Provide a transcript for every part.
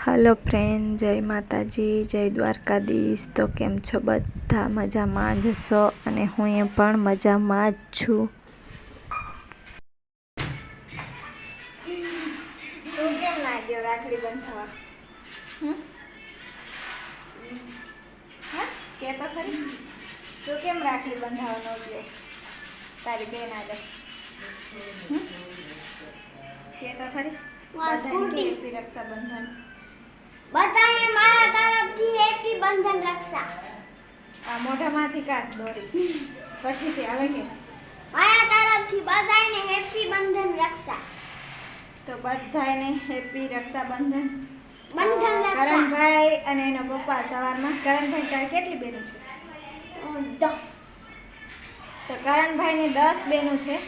Hello friend જય માતાજી જય દ્વારકાધીશ. તો કેમ છો બધા? મજામાં જ હશો? અને હું એ પણ મજામાં જ છું. કેમ લાગ્યો રાખડી બંધાવા? કે તો ખરી? તું કેમ રાખડી બંધાવવાનો ગયો તારી બેન આગળ કે તો ખરી? રક્ષાબંધન? બધાને મારા તરફથી હેપી બંધન રક્ષા. આ મોઢામાંથી કાઢ દોરી. પછી તે આવે કે? મારા તરફથી બધાને હેપી બંધન રક્ષા. તો બધાને હેપી રક્ષાબંધન બંધન. કરણભાઈ અને એના પપ્પા સવારમાં. કરણભાઈ તારે કેટલી બેનો છે? દસ. તો કરણભાઈની દસ બેનો છે.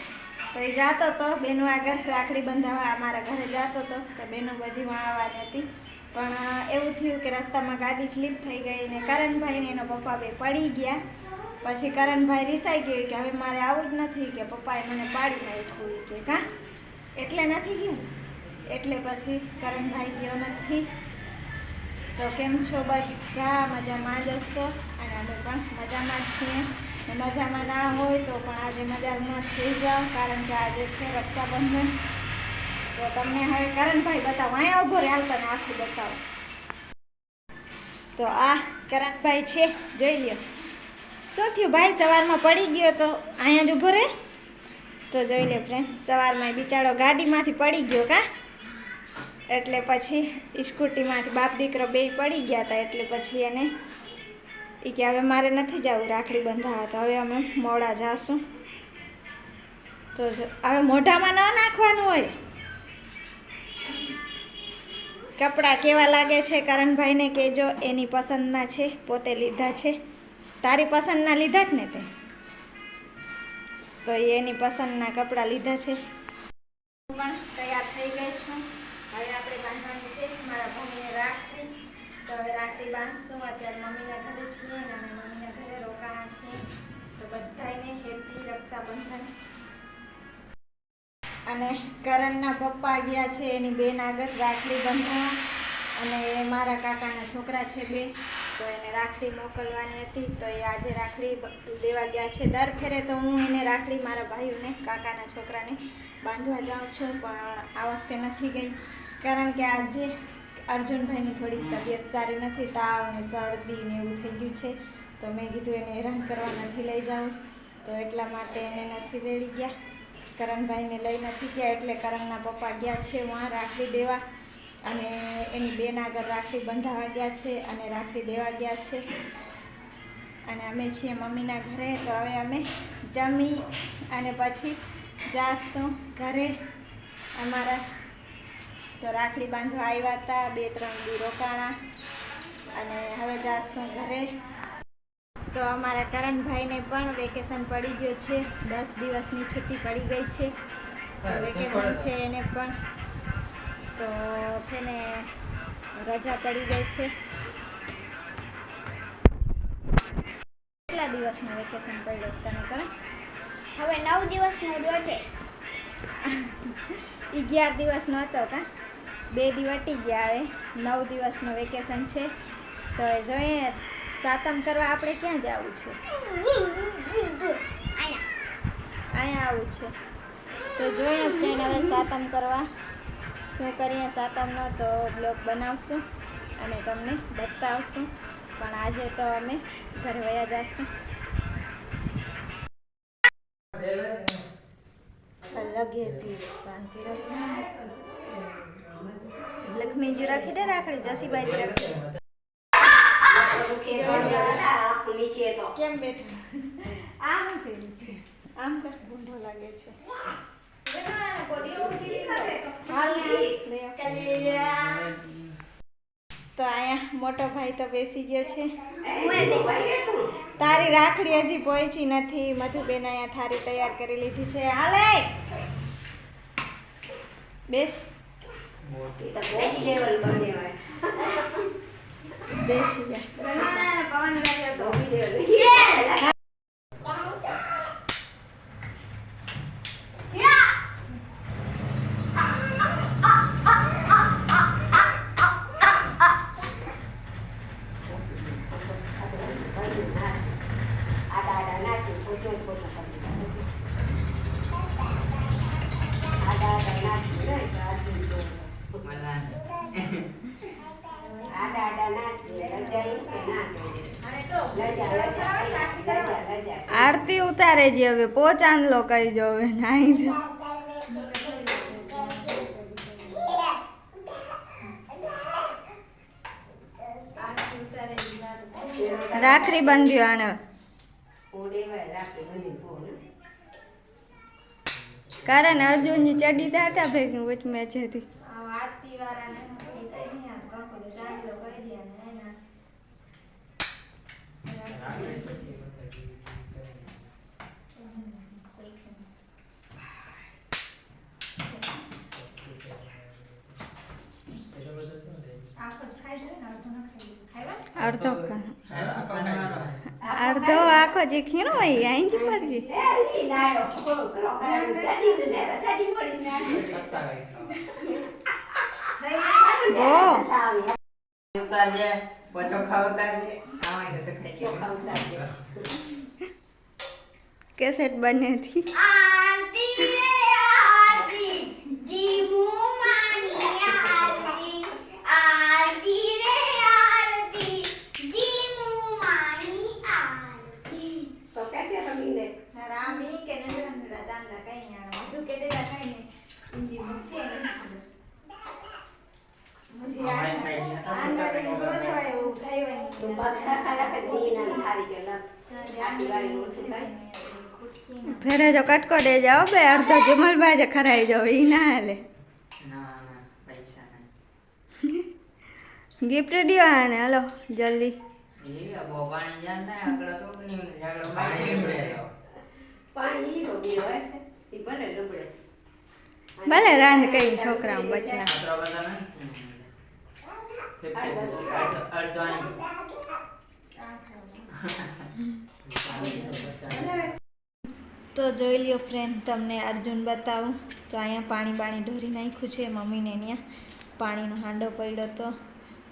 તો એ જાતો તો બેનો આગળ રાખડી બંધાવવા અમારા ઘરે જાતો તો તો બેનો બધી આવવાની હતી. પણ એવું થયું કે રસ્તામાં ગાડી સ્લીપ થઈ ગઈ ને કરણભાઈને એનો પપ્પા બે પડી ગયા. પછી કરણભાઈ રિસાઈ ગયો કે હવે મારે આવું જ નથી કે પપ્પાએ મને પાડી નાખ્યું કે કા એટલે નથી ગયું? એટલે પછી કરણભાઈ ગયો નથી. તો કેમ છો બધા મજામાં જ હશો? અને અમે પણ મજામાં જ છીએ. મજામાં ના હોય તો પણ આજે મજામાં થઈ જાઓ, કારણ કે આજે છે રક્ષાબંધન. તો તમને હવે કરણભાઈ બતાવો, અહીંયા ઊભો રહે, હાલ તને આખું બતાવો. તો આ કરણભાઈ છે, જોઈ લ્યો. શું થયું ભાઈ? સવારમાં પડી ગયો તો અહીંયા જ ઊભો રહે? તો જોઈ લે ફ્રેન્ડ સવારમાં બિચારો ગાડીમાંથી પડી ગયો કા? એટલે પછી સ્કૂટીમાંથી બાપ દીકરો બે પડી ગયા હતા એટલે પછી એને એ કે હવે મારે નથી જવું રાખડી બંધાવા, તો હવે અમે મોડા જાશું. તો હવે મોઢામાં ન નાખવાનું હોય. કપડાં કેવા લાગે છે? કરણભાઈને કહેજો, એની પસંદના છે, પોતે લીધા છે. તારી પસંદના લીધા જ ને તે? તો એની પસંદના કપડાં લીધા છે. પણ તૈયાર થઈ ગઈ છું. હવે આપણે બાંધવાની છે. મારા મમ્મીને રાખડી. તો હવે રાખડી બાંધશું. અત્યારે મમ્મીના ઘરે છીએ અને મમ્મીના ઘરે રોકાણા છીએ. તો બધાને હેપી રક્ષાબંધન. અને કરણના પપ્પા ગયા છે, એની બેન આગળ, રાખડી બંધવા. અને મારા કાકાના છોકરા છે બે. તો એને રાખડી મોકલવાની હતી. તો એ આજે રાખડી દેવા ગયા છે. દર ફેરે તો હું એને રાખડી મારા ભાઈઓને, કાકાના છોકરાને બાંધવા જાઉં છું, પણ આ વખતે નથી ગઈ. કારણ કે આજે અર્જુનભાઈની થોડીક તબિયત સારી નથી, તાવ ને શરદી ને એવું થઈ ગયું છે. તો મેં કીધું એને હેરાન કરવા નથી લઈ જાઉં. તો એટલા માટે એને નથી દેવી ગયા. કરણભાઈને લઈ નથી ગયા એટલે કરણના પપ્પા ગયા છે વાં રાખડી દેવા. અને એની બેન આગળ રાખડી બંધાવા ગયા છે અને રાખડી દેવા ગયા છે. અને અમે છીએ મમ્મીના ઘરે, તો હવે અમે જમી અને પછી જાશું ઘરે અમારા. તો રાખડી બાંધવા આવ્યા હતા, બે ત્રણ દી રોકાણા. અને હવે જાશું ઘરે. તો અમારા કરણભાઈને પણ વેકેશન પડી ગયું છે. દસ દિવસની છુટ્ટી પડી ગઈ છે. તો વેકેશન છે એને પણ તો છે ને રજા પડી ગઈ છે. કેટલા દિવસનું વેકેશન પડ્યું તને કરણ હવે નવ દિવસનો રહ્યો છે. અગિયાર દિવસનો હતો કા? બે દિવસ ગયા હવે. નવ દિવસનું વેકેશન છે. તો હવે જોઈએ સાતમ કરવા આપણે ક્યાં જવું છે? અહીંયા આવું છે. તો જોઈએ ફ્રેન્ડ હવે સાતમ કરવા શું કરીએ? સાતમનો તો બ્લોગ બનાવશું અને તમને બતાવશું. પણ આજે તો અમે ઘર વયા જશું. લગેથી લક્ષ્મીજી રાખી દે રાખડી જસીબાઈ રાખી કેમ બેઠા? આમ થયેલું છે. આમ કર ગુંઢો લાગે છે. હાલ ને, લે આવ. તો અહીંયા મોટો ભાઈ તો બેસી ગયો છે. તારી રાખડી હજી પહોંચી નથી. મધુબેન અહીંયા થારી તૈયાર કરી લીધી છે. હાલે! બેસ. બેસી જા આડા ના જ લજાઈ કે ના જોડે. અને તો લજા લજા લજા લજા આરતી ઉતારે છે હવે પોચાંદલો કહી જો હવે નાઈ. રાખડી બાંધ્યો આને. કારણ અર્જુનની ચડી દાટા ભેગી વચમે છે આરતી વાળાને કઈ નહીં આ કપડો ચાંદલો કરી દે અને એના આખો જ ખાઈ જાય ને અડધો ન ખાઈ ખાઈવા અડધો અડધો આખો જે ખીણો હોય અહીં જ મરજી કેસેટ લી લાયો છોકરો કરે ચડી ને લેવા ચડી પડી ના ઓ ઉતારજે પોચો ખાવ ઉતારજે આમાં કશે ખાઈ ચોખા ગયું ઉતારજે કેસેટ બને થી આરતી રે આરતી જીમુ માની આરતી આરતી રે આરતી જીમુ માની આરતી તો કેતે રમીને રામ કે નંદરા નંદરા કઈ નહીં બધું કે ડેડા કઈ નહીં હિન્દી મૂકતી નહીં ખબર મુજી હા, ખાઈ રોજવાય એવું થાય તો નહીં. પાછા કે દીના થારી ગયેલા આખી વાળી રોટી ખાય ખૂટકી ના. ફેરે જો કટકો દે જાઓ બે અડધો જમલભાઈ જ ખરાઈ જાવ ઈ ના હાલે ના ના પૈસા નહીં ગિફ્ટ દ્યો આને હલો જલ્દી એ બહુ જાન થાય આગળ તો પાણી. પાણી ઈ હોય છે ઈ ભલે ડબડે ભલે રાંધ કઈ છોકરાઓ બચ્યા. તો જોઈ લ્યો ફ્રેન્ડ તમને અર્જુન બતાવું. તો અહીંયા પાણી બાણી ઢોરી નાખ્યું છે મમ્મીને અહીંયા પાણીનો હાંડો પડ્યો તો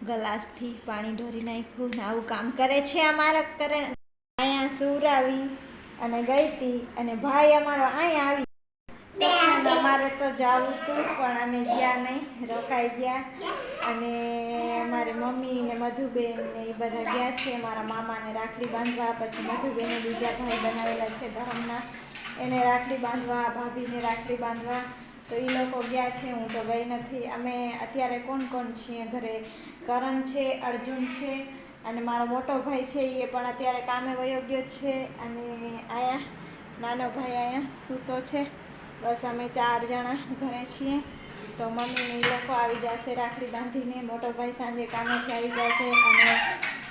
ગ્લાસથી પાણી ઢોરી નાખ્યું ને આવું કામ કરે છે અમારા કરે અહીંયા સુરાવી અને ગઈ હતી અને ભાઈ અમારો અહીંયા આવી અમારે તો જવું હતું પણ અમે ગયા નહીં રોકાઈ ગયા. અને અમારે મમ્મી ને મધુબેન ને એ બધા ગયા છે. મારા મામાને રાખડી બાંધવા પછી મધુબેને બીજા ભાઈ બનાવેલા છે ધર્મના એને રાખડી બાંધવા ભાભીને રાખડી બાંધવા. તો એ લોકો ગયા છે હું તો ગઈ નથી. અમે અત્યારે કોણ કોણ છીએ ઘરે? કરણ છે અર્જુન છે અને મારો મોટો ભાઈ છે એ પણ અત્યારે કામે વયો ગયો છે અને આયા, નાનો ભાઈ અહીંયા સૂતો છે. બસ અમે ચાર જણા ઘરે છીએ. તો મમ્મીને એ લોકો આવી જશે રાખડી બાંધીને, મોટો ભાઈ સાંજે કામેથી આવી જશે અને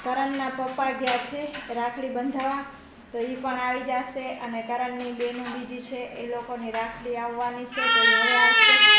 કરણના પપ્પા ગયા છે રાખડી બંધાવા. તો એ પણ આવી જશે અને કરણની બેનું બીજી છે, એ લોકોની રાખડી આવવાની છે, તો હવે આવશે.